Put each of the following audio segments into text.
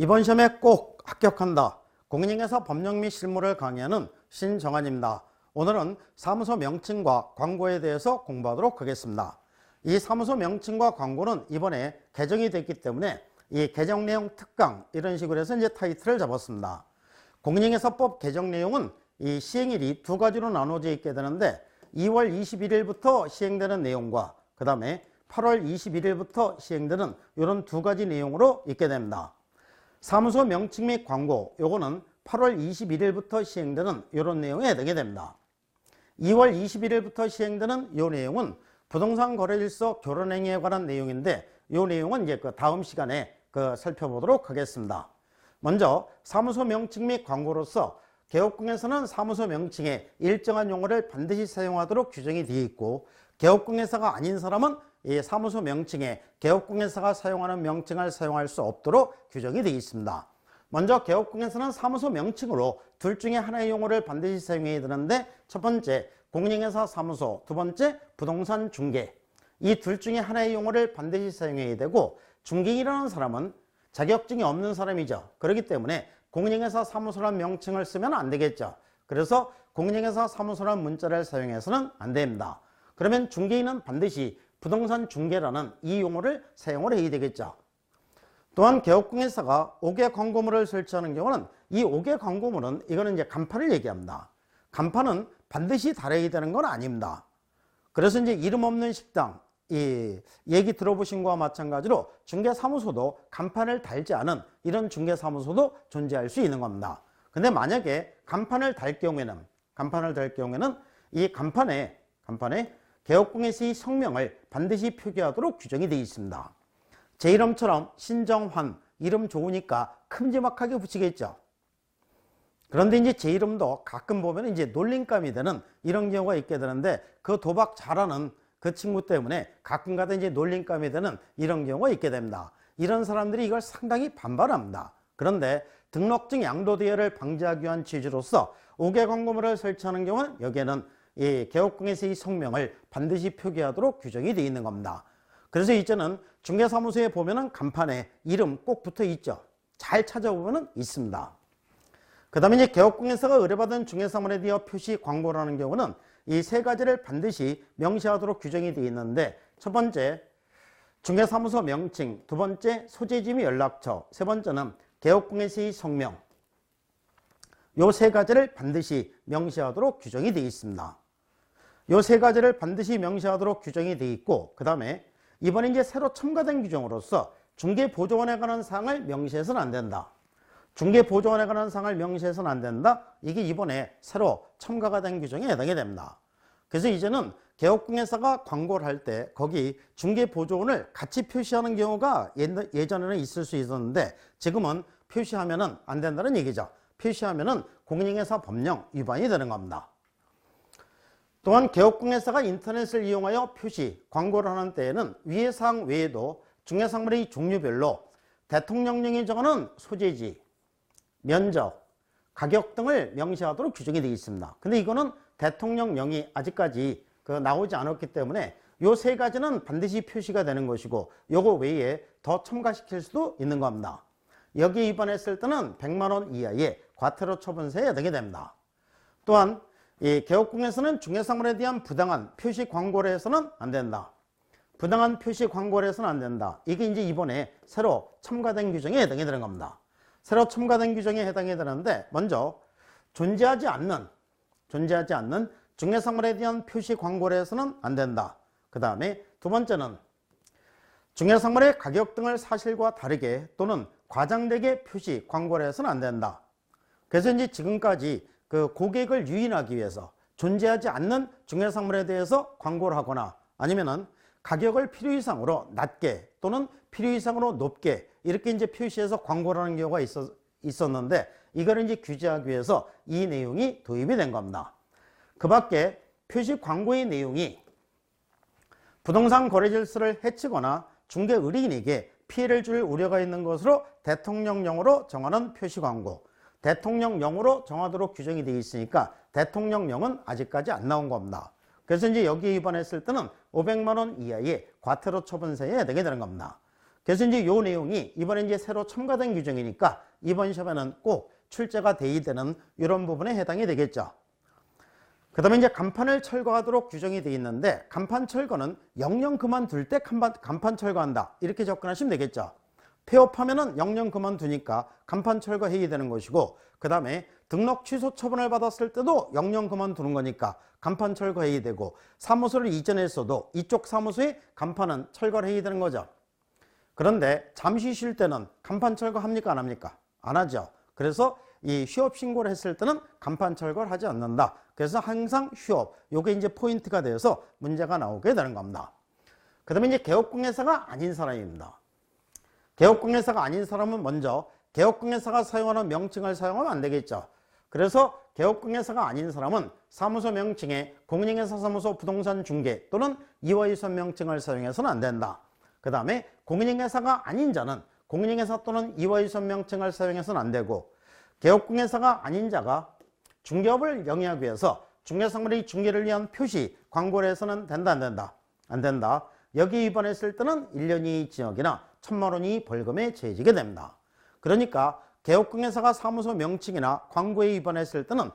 이번 시험에 꼭 합격한다. 공인중개사 법령 및 실무를 강의하는 신정환입니다. 오늘은 사무소 명칭과 광고에 대해서 공부하도록 하겠습니다. 이 사무소 명칭과 광고는 이번에 개정이 됐기 때문에 이 개정 내용 특강 이런 식으로 해서 이제 타이틀을 잡았습니다. 공인중개사법 개정 내용은 이 시행일이 두 가지로 나눠져 있게 되는데 2월 21일부터 시행되는 내용과 그 다음에 8월 21일부터 시행되는 이런 두 가지 내용으로 있게 됩니다. 사무소 명칭 및 광고 요거는 8월 21일부터 시행되는 이런 내용에 해당이 됩니다. 2월 21일부터 시행되는 이 내용은 부동산 거래질서 결혼행위에 관한 내용인데 이 내용은 이제 그 다음 시간에 그 살펴보도록 하겠습니다. 먼저 사무소 명칭 및 광고로서 개업공에서는 사무소 명칭에 일정한 용어를 반드시 사용하도록 규정이 되어 있고 개업공회사가 아닌 사람은 이 사무소 명칭에 개업공회사가 사용하는 명칭을 사용할 수 없도록 규정이 되어 있습니다. 먼저 개업공에서는 사무소 명칭으로 둘 중에 하나의 용어를 반드시 사용해야 되는데 첫 번째 공인회사 사무소, 두 번째 부동산 중개 이 둘 중에 하나의 용어를 반드시 사용해야 되고 중개인이라는 사람은 자격증이 없는 사람이죠. 그렇기 때문에 공인회사 사무소란 명칭을 쓰면 안 되겠죠. 그래서 공인회사 사무소란 문자를 사용해서는 안 됩니다. 그러면 중개인은 반드시 부동산 중개라는 이 용어를 사용을 해야 되겠죠. 또한 개업공회사가 5개 광고물을 설치하는 경우는 이 5개 광고물은 이거는 이제 간판을 얘기합니다. 간판은 반드시 달아야 되는 건 아닙니다. 그래서 이제 이름 없는 식당, 이 얘기 들어보신 거와 마찬가지로 중개사무소도 간판을 달지 않은 이런 중개사무소도 존재할 수 있는 겁니다. 근데 만약에 간판을 달 경우에는 간판을 달 경우에는 이 간판에 간판에 개업공회사의 성명을 반드시 표기하도록 규정이 되어 있습니다. 제 이름처럼 신정환 이름 좋으니까 큼지막하게 붙이겠죠. 그런데 이제 제 이름도 가끔 보면 이제 놀림감이 되는 이런 경우가 있게 되는데 그 도박 잘하는 그 친구 때문에 가끔가다 이제 놀림감이 되는 이런 경우가 있게 됩니다. 이런 사람들이 이걸 상당히 반발합니다. 그런데 등록증 양도대여를 방지하기 위한 취지로서 5개 광고물을 설치하는 경우는 여기에는 이 개업공에서의 성명을 반드시 표기하도록 규정이 되어 있는 겁니다. 그래서 이제는 중개사무소에 보면은 간판에 이름 꼭 붙어 있죠. 잘 찾아보면은 있습니다. 그 다음에 이제 개업공개사가 의뢰받은 중개사물에 대해 표시 광고라는 경우는 이 세 가지를 반드시 명시하도록 규정이 되어 있는데 첫 번째 중개사무소 명칭, 두 번째 소재지 및 연락처, 세 번째는 개업공개사의 성명 요 세 가지를 반드시 명시하도록 규정이 되어 있습니다. 요 세 가지를 반드시 명시하도록 규정이 되어 있고 그 다음에 이번에 이제 새로 첨가된 규정으로서 중개보조원에 관한 사항을 명시해서는 안 된다. 중개보조원에 관한 사항을 명시해서는 안 된다. 이게 이번에 새로 첨가가 된 규정에 해당이 됩니다. 그래서 이제는 개업공회사가 광고를 할 때 거기 중개보조원을 같이 표시하는 경우가 예전에는 있을 수 있었는데 지금은 표시하면 은 안 된다는 얘기죠. 표시하면 은 공인중개사 법령 위반이 되는 겁니다. 또한 개업공회사가 인터넷을 이용하여 표시, 광고를 하는 때에는 위의 사항 외에도 중개상물의 종류별로 대통령령이 정하는 소재지, 면적, 가격 등을 명시하도록 규정이 되어 있습니다. 근데 이거는 대통령령이 아직까지 그 나오지 않았기 때문에 요 세 가지는 반드시 표시가 되는 것이고 요거 외에 더 첨가시킬 수도 있는 겁니다. 여기 위반했을 때는 100만 원 이하의 과태료 처분세에 해당이 됩니다. 또한 이 개업공에서는 중개사물에 대한 부당한 표시 광고를 해서는 안 된다. 부당한 표시 광고를 해서는 안 된다. 이게 이제 이번에 새로 첨가된 규정에 해당이 되는 겁니다. 새로 첨가된 규정에 해당이 되는데 먼저 존재하지 않는 존재하지 않는 중개사물에 대한 표시 광고를 해서는 안 된다. 그 다음에 두 번째는 중개사물의 가격 등을 사실과 다르게 또는 과장되게 표시 광고를 해서는 안 된다. 그래서 이제 지금까지 그 고객을 유인하기 위해서 존재하지 않는 중개상물에 대해서 광고를 하거나 아니면은 가격을 필요 이상으로 낮게 또는 필요 이상으로 높게 이렇게 이제 표시해서 광고를 하는 경우가 있었, 있었는데 이거를 이제 규제하기 위해서 이 내용이 도입이 된 겁니다. 그 밖에 표시 광고의 내용이 부동산 거래 질서를 해치거나 중개 의뢰인에게 피해를 줄 우려가 있는 것으로 대통령령으로 정하는 표시 광고 대통령령으로 정하도록 규정이 되어 있으니까 대통령령은 아직까지 안 나온 겁니다. 그래서 이제 여기 위반했을 때는 500만 원 이하의 과태료 처분세에 해당이 되는 겁니다. 그래서 이제 요 내용이 이번에 이제 새로 첨가된 규정이니까 이번 시험에는 꼭 출제가 대의되는 이런 부분에 해당이 되겠죠. 그 다음에 이제 간판을 철거하도록 규정이 되어 있는데 간판 철거는 영영 그만둘 때 간판, 간판 철거한다 이렇게 접근하시면 되겠죠. 폐업하면은 영영 그만두니까 간판 철거해야 되는 것이고 그 다음에 등록 취소 처분을 받았을 때도 영영 그만두는 거니까 간판 철거해야 되고 사무소를 이전했어도 이쪽 사무소에 간판은 철거를 해야 되는 거죠. 그런데 잠시 쉴 때는 간판 철거합니까 안 합니까? 안 하죠. 그래서 이 휴업 신고를 했을 때는 간판 철거를 하지 않는다. 그래서 항상 휴업, 요게 이제 포인트가 되어서 문제가 나오게 되는 겁니다. 그 다음에 이제 개업공예사가 아닌 사람입니다. 개업공예사가 아닌 사람은 먼저 개업공예사가 사용하는 명칭을 사용하면 안 되겠죠. 그래서 개업공예사가 아닌 사람은 사무소 명칭에 공인회사 사무소 부동산 중개 또는 이화유선 명칭을 사용해서는 안 된다. 그 다음에 공인회사가 아닌 자는 공인회사 또는 이화유선 명칭을 사용해서는 안 되고 개업공예사가 아닌 자가 중개업을 영위하기 위해서 중개상물의 중개를 위한 표시, 광고를 해서는 된다 안 된다? 안 된다. 여기 위반했을 때는 1년 이의 징역이나 천만 원이 벌금에 처해지게 됩니다. 그러니까 개업공예사가 사무소 명칭이나 광고에 위반했을 때는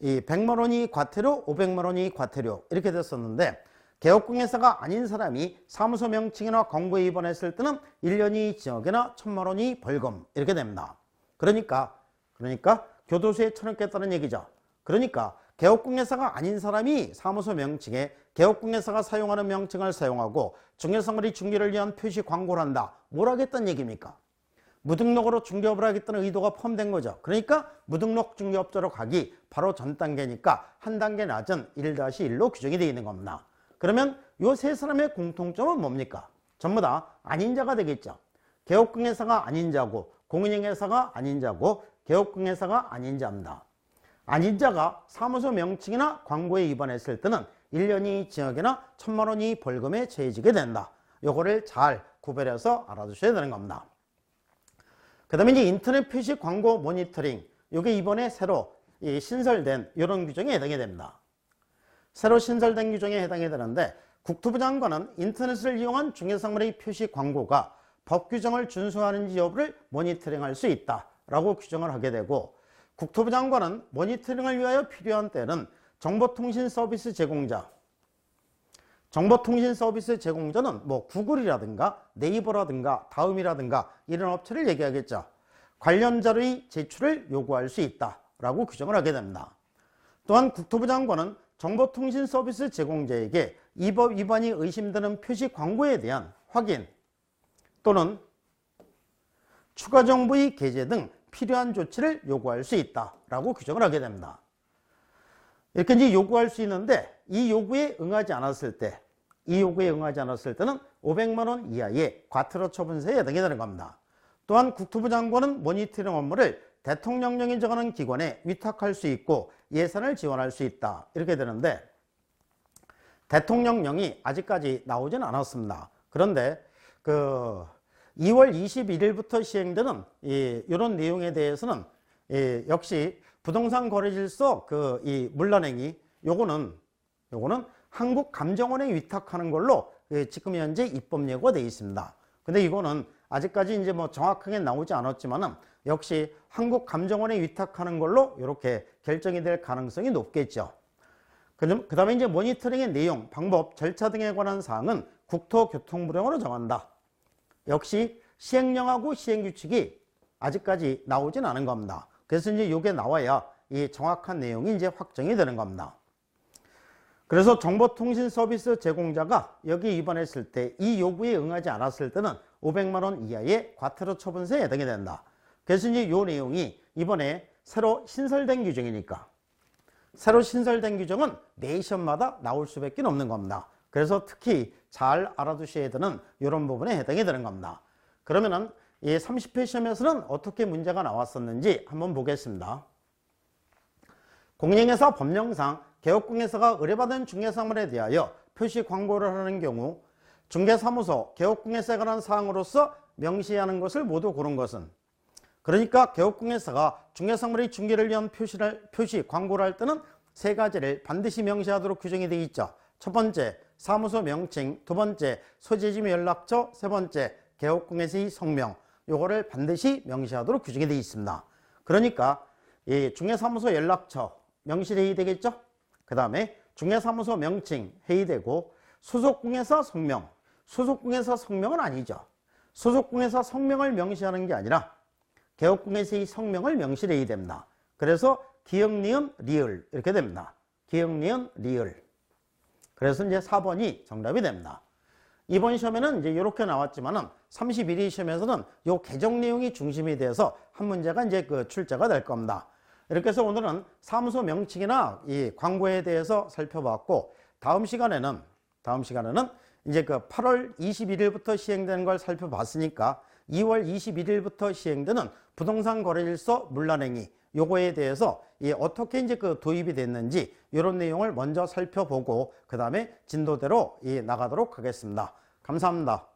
이 100만 원이 과태료, 500만 원이 과태료 이렇게 됐었는데 개업공예사가 아닌 사람이 사무소 명칭이나 광고에 위반했을 때는 1년이 징역이나 천만 원이 벌금 이렇게 됩니다. 그러니까 그러니까 교도소에 쳐넣겠다는 얘기죠. 그러니까 개업공예사가 아닌 사람이 사무소 명칭에 개업공예사가 사용하는 명칭을 사용하고 중개사물이 중개를 위한 표시 광고를 한다. 뭘 하겠다는 얘기입니까? 무등록으로 중개업을 하겠다는 의도가 포함된 거죠. 그러니까 무등록 중개업자로 가기 바로 전 단계니까 한 단계 낮은 1-1로 규정이 되어 있는 겁니다. 그러면 이 세 사람의 공통점은 뭡니까? 전부 다 아닌 자가 되겠죠. 개업공예사가 아닌 자고 공인인회사가 아닌 자고 개업공예사가 아닌 자입니다. 아닌 자가 사무소 명칭이나 광고에 위반했을 때는 1년이 징역이나 천만 원이 벌금에 처해지게 된다. 요거를 잘 구별해서 알아두셔야 되는 겁니다. 그 다음에 이제 인터넷 표시 광고 모니터링. 요게 이번에 새로 신설된 이런 규정에 해당이 됩니다. 새로 신설된 규정에 해당이 되는데 국토부 장관은 인터넷을 이용한 중개상물의 표시 광고가 법 규정을 준수하는지 여부를 모니터링할 수 있다 라고 규정을 하게 되고 국토부 장관은 모니터링을 위하여 필요한 때는 정보통신 서비스 제공자 정보통신 서비스 제공자는 뭐 구글이라든가 네이버라든가 다음이라든가 이런 업체를 얘기하겠죠. 관련 자료의 제출을 요구할 수 있다라고 규정을 하게 됩니다. 또한 국토부 장관은 정보통신 서비스 제공자에게 이 법 위반이 의심되는 표시 광고에 대한 확인 또는 추가 정보의 게재 등 필요한 조치를 요구할 수 있다라고 규정을 하게 됩니다. 이렇게 이제 요구할 수 있는데 이 요구에 응하지 않았을 때, 이 요구에 응하지 않았을 때는 500만 원 이하의 과태료 처분세에 해당이 되는 겁니다. 또한 국토부 장관은 모니터링 업무를 대통령령이 정하는 기관에 위탁할 수 있고 예산을 지원할 수 있다. 이렇게 되는데 대통령령이 아직까지 나오지는 않았습니다. 그런데 그 2월 21일부터 시행되는 이, 이런 내용에 대해서는 이, 역시 부동산 거래 질서 그 이 물란행위 요거는 요거는 한국감정원에 위탁하는 걸로 예, 지금 현재 입법 예고가 되어 있습니다. 근데 이거는 아직까지 이제 뭐 정확하게 나오지 않았지만은 역시 한국감정원에 위탁하는 걸로 이렇게 결정이 될 가능성이 높겠죠. 그 다음에 이제 모니터링의 내용, 방법, 절차 등에 관한 사항은 국토교통부령으로 정한다. 역시 시행령하고 시행규칙이 아직까지 나오진 않은 겁니다. 그래서 이제 이게 나와야 이 정확한 내용이 이제 확정이 되는 겁니다. 그래서 정보통신 서비스 제공자가 여기 위반했을 때 이 요구에 응하지 않았을 때는 500만 원 이하의 과태료 처분세에 해당이 된다. 그래서 이제 이 내용이 이번에 새로 신설된 규정이니까 새로 신설된 규정은 매 시험마다 나올 수밖에 없는 겁니다. 그래서 특히 잘 알아두셔야 되는 이런 부분에 해당이 되는 겁니다. 그러면은 이 30회 시험에서는 어떻게 문제가 나왔었는지 한번 보겠습니다. 공인회사 법령상 개업공예사가 의뢰받은 중개사물에 대하여 표시 광고를 하는 경우 중개사무소 개업공예사에 관한 사항으로서 명시하는 것을 모두 고른 것은 그러니까 개업공예사가 중개사물의 중개를 위한 표시를, 표시 광고를 할 때는 세 가지를 반드시 명시하도록 규정이 되어 있죠. 첫 번째 사무소 명칭, 두 번째 소재지미 연락처, 세 번째 개업공에서의 성명 요거를 반드시 명시하도록 규정이 되어 있습니다. 그러니까 이 중개사무소 연락처 명시회의 되겠죠? 그 다음에 중개사무소 명칭 회의되고 소속공에서 성명 소속공에서 성명은 아니죠. 소속공에서 성명을 명시하는 게 아니라 개업공에서의 성명을 명시해야 됩니다. 그래서 기역, 니은, 리을 이렇게 됩니다. 기역, 니은, 리을. 그래서 이제 4번이 정답이 됩니다. 이번 시험에는 이제 이렇게 나왔지만은 31위 시험에서는 요 개정 내용이 중심이 돼서 한 문제가 이제 그 출제가 될 겁니다. 이렇게 해서 오늘은 사무소 명칭이나 이 광고에 대해서 살펴봤고 다음 시간에는 다음 시간에는 이제 그 8월 21일부터 시행되는 걸 살펴봤으니까 2월 21일부터 시행되는 부동산 거래질서 물란행위 요거에 대해서 이 어떻게 이제 그 도입이 됐는지 이런 내용을 먼저 살펴보고 그 다음에 진도대로 이 나가도록 하겠습니다. 감사합니다.